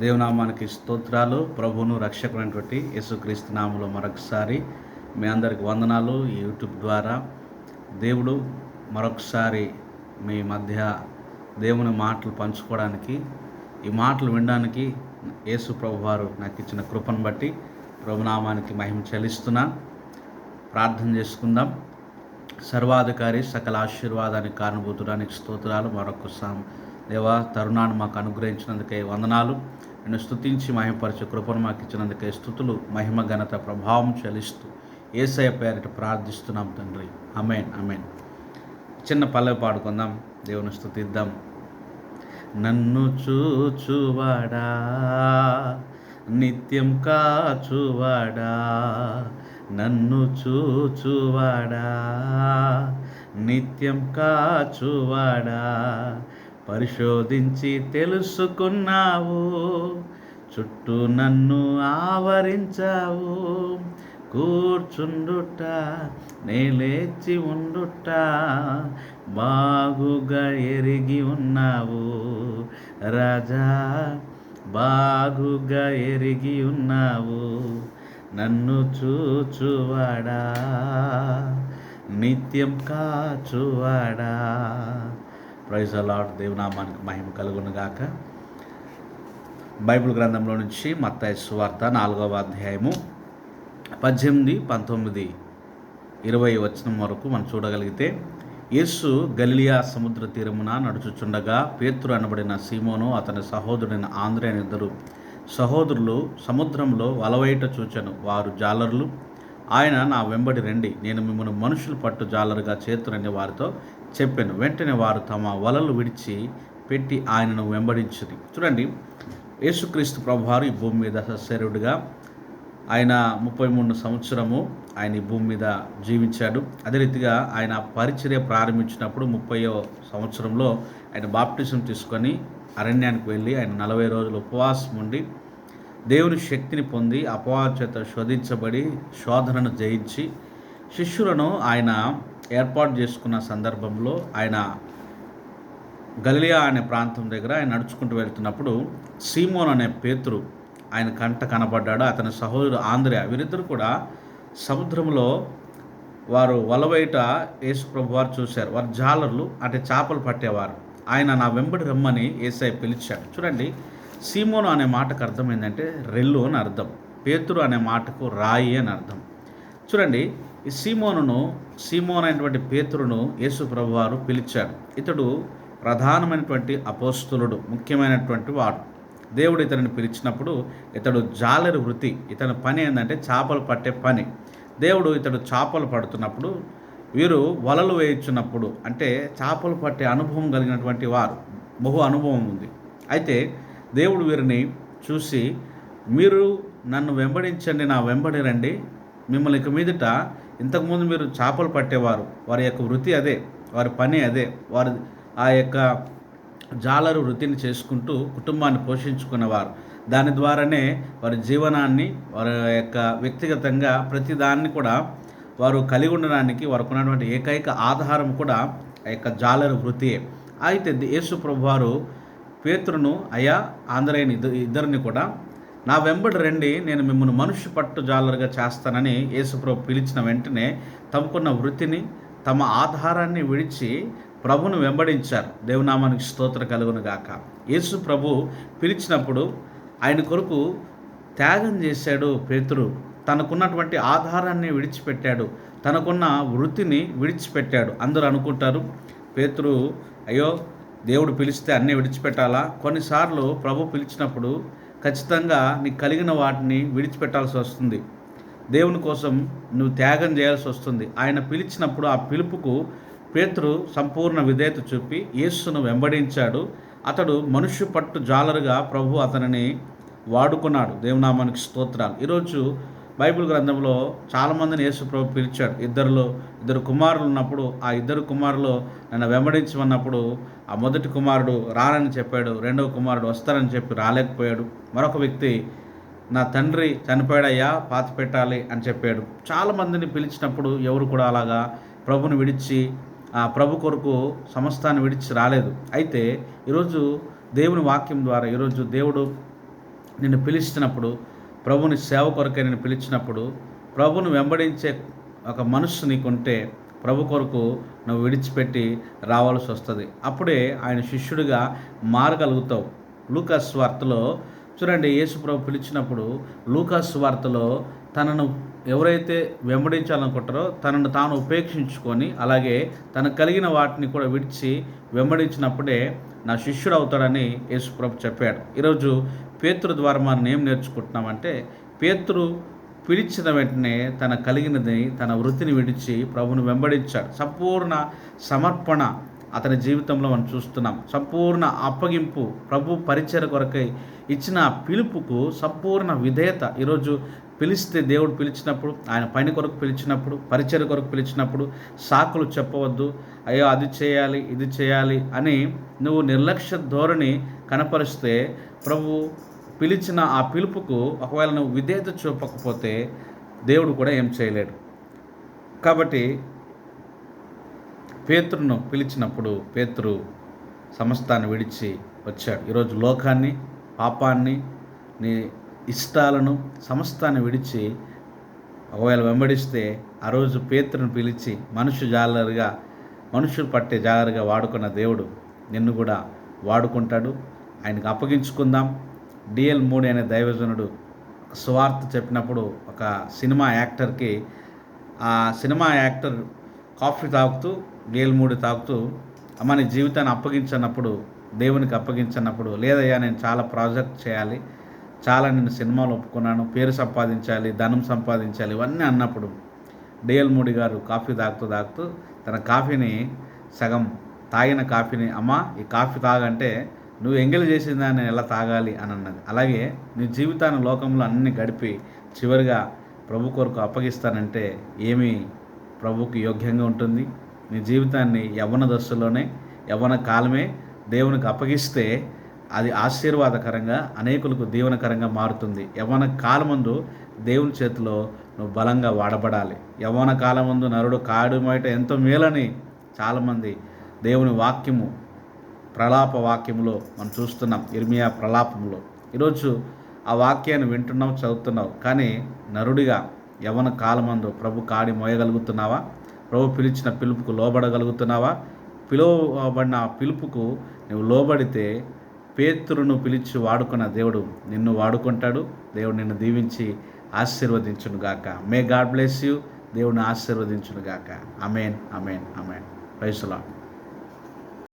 దేవనామానికి స్తోత్రాలు. ప్రభువును రక్షకుడైనటువంటి యేసుక్రీస్తు నామంలో మరొకసారి మీ అందరికి వందనాలు. ఈ యూట్యూబ్ ద్వారా దేవుడు మరొకసారి మీ మధ్య దేవుని మాటలు పంచుకోవడానికి ఈ మాటలు వినడానికి యేసు ప్రభు వారు నాకు ఇచ్చిన కృపను బట్టి ప్రభునామానికి మహిమ చెల్లిస్తున్నా. ప్రార్థన చేసుకుందాం. సర్వాధికారి సకల ఆశీర్వాదానికి కారణభూతుడానికి స్తోత్రాలు. మరొకసారి దేవా తరుణాన్ని మాకు అనుగ్రహించినందుకే వందనాలు. నేను స్థుతించి మహిమపరిచే కృపను మాకు ఇచ్చినందుకే స్థుతులు మహిమ ఘనత ప్రభావం చెలిస్తూ ఏసయ పేరిట ప్రార్థిస్తున్నాం తండ్రి. అమేన్ అమేన్ చిన్న పల్లవి పాడుకుందాం దేవుని స్థుతిద్దాం నన్ను చూచువాడా నిత్యం కాచువాడా నన్ను చూచువాడా నిత్యం కాచువాడా పరిశోధించి తెలుసుకున్నావు. చుట్టూ నన్ను ఆవరించావు. కూర్చుండుట నేలేచి ఉండుట బాగుగా ఎరిగి ఉన్నావు. రాజా బాగుగా ఎరిగి ఉన్నావు. నన్ను చూచువాడా నిత్యం కాచువాడా. ప్రైజ్ అలాడ్ దేవునామానికి మహిమ కలుగును గాక. బైబిల్ గ్రంథంలో నుంచి మత్తాయి సువార్త నాలుగవ అధ్యాయము పద్దెనిమిది పంతొమ్మిది ఇరవై వచనం వరకు మనం చూడగలిగితే యేసు గలిలియా సముద్ర తీరమున నడుచుచుండగా పేతురు అనబడిన సీమోను అతని సహోదరుడైన ఆంధ్రే ఇద్దరు సహోదరులు సముద్రంలో వలవైట చూచాను. వారు జాలరులు ఆయన నా వెంబడి రండి నేను మిమ్మల్ని మనుషులు పట్టు జాలరుగా చేతురని వారితో చెప్పాను. వెంటనే వారు తమ వలలు విడిచి పెట్టి ఆయనను వెంబడించింది. చూడండి యేసుక్రీస్తు ప్రభువారు ఈ భూమి మీద సశరీరుడిగా ఆయన ముప్పై మూడు సంవత్సరము ఆయన ఈ భూమి మీద జీవించాడు. అదే రీతిగా ఆయన పరిచర్య ప్రారంభించినప్పుడు ముప్పయో సంవత్సరంలో ఆయన బాప్టిజం తీసుకొని అరణ్యానికి వెళ్ళి ఆయన నలభై రోజులు ఉపవాసం ఉండి దేవుని శక్తిని పొంది అపవాద చేత శోధించబడి శోధనను జయించి శిష్యులను ఆయన ఏర్పాటు చేసుకున్న సందర్భంలో ఆయన గలియా అనే ప్రాంతం దగ్గర ఆయన నడుచుకుంటూ వెళ్తున్నప్పుడు సీమోన్ అనే పేతురు ఆయన కంట కనపడ్డాడు అతని సహోదరుడు ఆంధ్రయ వీరిద్దరు కూడా సముద్రంలో వారు వలవైట యేసుప్రభు వారు చూశారు. వారు జాలర్లు అంటే చేపలు పట్టేవారు. ఆయన నా వెంబడి రమ్మని ఏసఐ పిలిచాడు. చూడండి సీమోను అనే మాటకు అర్థం ఏంటంటే రెల్లు అని అర్థం. పేతురు అనే మాటకు రాయి అని అర్థం. చూడండి ఈ సీమోనును సీమోన్ అయినటువంటి పేతురును యేసు ప్రభువారు పిలిచాడు ఇతడు ప్రధానమైనటువంటి అపోస్తులుడు ముఖ్యమైనటువంటి వాడు. దేవుడు ఇతనిని పిలిచినప్పుడు ఇతడు జాలరి వృత్తి ఇతని పని ఏంటంటే చేపలు పట్టే పని. దేవుడు ఇతడు చేపలు పడుతున్నప్పుడు వీరు వలలు వేయించున్నప్పుడు అంటే చేపలు పట్టే అనుభవం కలిగినటువంటి వారు. బహు అనుభవం ఉంది. అయితే దేవుడు వీరిని చూసి మీరు నన్ను వెంబడించండి నా వెంబడి రండి. మిమ్మల్ని ఇక మీదట ఇంతకుముందు మీరు చేపలు పట్టేవారు. వారి యొక్క వృత్తి అదే వారి పని అదే వారి ఆ యొక్క జాలరు వృత్తిని చేసుకుంటూ కుటుంబాన్ని పోషించుకునేవారు. దాని ద్వారానే వారి జీవనాన్ని వారి యొక్క వ్యక్తిగతంగా ప్రతిదాన్ని కూడా వారు కలిగి ఉండడానికి వారికి ఉన్నటువంటి ఏకైక ఆధారం కూడా ఆ యొక్క జాలరు వృత్తియే. అయితే యేసు ప్రభు వారు పేతురును అయా ఆంధ్రైన ఇద్దరు ఇద్దరిని కూడా నా వెంబడి రండి నేను మిమ్మల్ని మనుష్య పట్టు జాలరుగా చేస్తానని యేసుప్రభు పిలిచిన వెంటనే తమకున్న వృత్తిని తమ ఆధారాన్ని విడిచి ప్రభును వెంబడించారు. దేవునామానికి స్తోత్ర కలుగును గాక. యేసు ప్రభు పిలిచినప్పుడు ఆయన కొరకు త్యాగం చేశాడు పేతురు. తనకున్నటువంటి ఆధారాన్ని విడిచిపెట్టాడు. తనకున్న వృత్తిని విడిచిపెట్టాడు. అందరూ అనుకుంటారు పేతురు అయ్యో దేవుడు పిలిస్తే అన్నీ విడిచిపెట్టాలా? కొన్నిసార్లు ప్రభు పిలిచినప్పుడు ఖచ్చితంగా నీకు కలిగిన వాటిని విడిచిపెట్టాల్సి వస్తుంది. దేవుని కోసం నువ్వు త్యాగం చేయాల్సి వస్తుంది. ఆయన పిలిచినప్పుడు ఆ పిలుపుకు పేతురు సంపూర్ణ విధేయత చూపి యేసును వెంబడించాడు. అతడు మనుష్య పట్టు జాలరుగా ప్రభు అతనిని వాడుకున్నాడు. దేవునామానికి స్తోత్రాలు. ఈరోజు బైబిల్ గ్రంథంలో చాలామందిని యేసు ప్రభు పిలిచాడు. ఇద్దరులో ఇద్దరు కుమారులు ఉన్నప్పుడు ఆ ఇద్దరు కుమారులు నన్ను వెంబడించమన్నప్పుడు ఆ మొదటి కుమారుడు రానని చెప్పాడు రెండవ కుమారుడు వస్తారని చెప్పి రాలేకపోయాడు. మరొక వ్యక్తి నా తండ్రి చనిపోయాడయ్యా పాతి పెట్టాలి అని చెప్పాడు. చాలామందిని పిలిచినప్పుడు ఎవరు కూడా అలాగా ప్రభుని విడిచి ఆ ప్రభు కొరకు సమస్తాన్ని విడిచి రాలేదు. అయితే ఈరోజు దేవుని వాక్యం ద్వారా ఈరోజు దేవుడు నిన్ను పిలిచినప్పుడు ప్రభుని సేవ కొరకే నేను పిలిచినప్పుడు ప్రభును వెంబడించే ఒక మనస్సు నీకుంటే ప్రభు కొరకు నువ్వు విడిచిపెట్టి రావాల్సి వస్తుంది. అప్పుడే ఆయన శిష్యుడిగా మారగలుగుతావు. లూకాస్ వార్తలో చూడండి యేసు ప్రభు పిలిచినప్పుడు లూకాస్ వార్తలో తనను ఎవరైతే వెంబడించాలనుకుంటారో తనను తాను ఉపేక్షించుకొని అలాగే తనకు కలిగిన వాటిని కూడా విడిచి వెంబడించినప్పుడే నా శిష్యుడు అవుతాడని యేసుప్రభు చెప్పాడు. ఈరోజు పేతురు ద్వారా మనం ఏం నేర్చుకుంటున్నామంటే పేతురు పిలిచిన వెంటనే తన కలిగినది తన వృత్తిని విడిచి ప్రభుని వెంబడించాడు. సంపూర్ణ సమర్పణ అతని జీవితంలో మనం చూస్తున్నాం. సంపూర్ణ అప్పగింపు ప్రభు పరిచయ కొరకై ఇచ్చిన పిలుపుకు సంపూర్ణ విధేయత ఈరోజు పిలిస్తే దేవుడు పిలిచినప్పుడు ఆయన పని కొరకు పిలిచినప్పుడు పరిచయ కొరకు పిలిచినప్పుడు సాకులు చెప్పవద్దు. అయ్యో అది చేయాలి ఇది చేయాలి అని నువ్వు నిర్లక్ష్య ధోరణి కనపరిస్తే ప్రభు పిలిచిన ఆ పిలుపుకు ఒకవేళ నువ్వు విధేయత చూపకపోతే దేవుడు కూడా ఏం చేయలేడు. కాబట్టి పేతురును పిలిచినప్పుడు పేతురు సమస్తాన్ని విడిచి వచ్చాడు. ఈరోజు లోకాన్ని పాపాన్ని నీ ఇష్టాలను సమస్తాన్ని విడిచి ఒకవేళ వెంబడిస్తే ఆ రోజు పేత్రను పిలిచి మనుషు జాలరుగా మనుషులు పట్టే జాలరుగా వాడుకున్న దేవుడు నిన్ను కూడా వాడుకుంటాడు. ఆయనకు అప్పగించుకుందాం. డిఎల్ మూడి అనే దైవజనుడు స్వార్థ చెప్పినప్పుడు ఒక సినిమా యాక్టర్కి ఆ సినిమా యాక్టర్ కాఫీ తాగుతూ డిఎల్ మూడి తాగుతూ అమ్మ నీ జీవితాన్ని అప్పగించినప్పుడు దేవునికి అప్పగించినప్పుడు లేదయ్యా నేను చాలా ప్రాజెక్ట్ చేయాలి. చాలా నేను సినిమాలు ఒప్పుకున్నాను. పేరు సంపాదించాలి ధనం సంపాదించాలి ఇవన్నీ అన్నప్పుడు డిఎల్ మోడీ గారు కాఫీ తాగుతూ తాగుతూ తన కాఫీని సగం తాగిన కాఫీని అమ్మా ఈ కాఫీ తాగంటే నువ్వు ఎంగిలి చేసిన దాన్ని ఎలా తాగాలి? అని అన్నది. అలాగే నీ జీవితాన్ని లోకంలో అన్ని గడిపి చివరిగా ప్రభు కొరకు అప్పగిస్తానంటే ఏమి ప్రభుకి యోగ్యంగా ఉంటుంది. నీ జీవితాన్ని యవ్వన దశలోనే యవ్వన కాలమే దేవునికి అప్పగిస్తే అది ఆశీర్వాదకరంగా అనేకులకు దీవనకరంగా మారుతుంది. యవ్వన కాలమందు దేవుని చేతిలో నువ్వు బలంగా వాడబడాలి. యవ్వన కాలమందు నరుడు కాడు బయట ఎంతో మేలని చాలామంది దేవుని వాక్యము ప్రలాప వాక్యంలో మనం చూస్తున్నాం. ఇర్మియా ప్రలాపంలో ఈరోజు ఆ వాక్యాన్ని వింటున్నావు చదువుతున్నావు కానీ నరుడిగా యవన కాలమందు ప్రభు కాడి మోయగలుగుతున్నావా? ప్రభు పిలిచిన పిలుపుకు లోబడగలుగుతున్నావా? పిలువబడిన పిలుపుకు నువ్వు లోబడితే పేతురును పిలిచి వాడుకున్న దేవుడు నిన్ను వాడుకుంటాడు. దేవుడు నిన్ను దీవించి ఆశీర్వదించునుగాక మే గాడ్ బ్లెస్ యూ దేవుడిని ఆశీర్వదించునుగాక అమేన్ అమేన్ అమేన్ ప్రైస్లా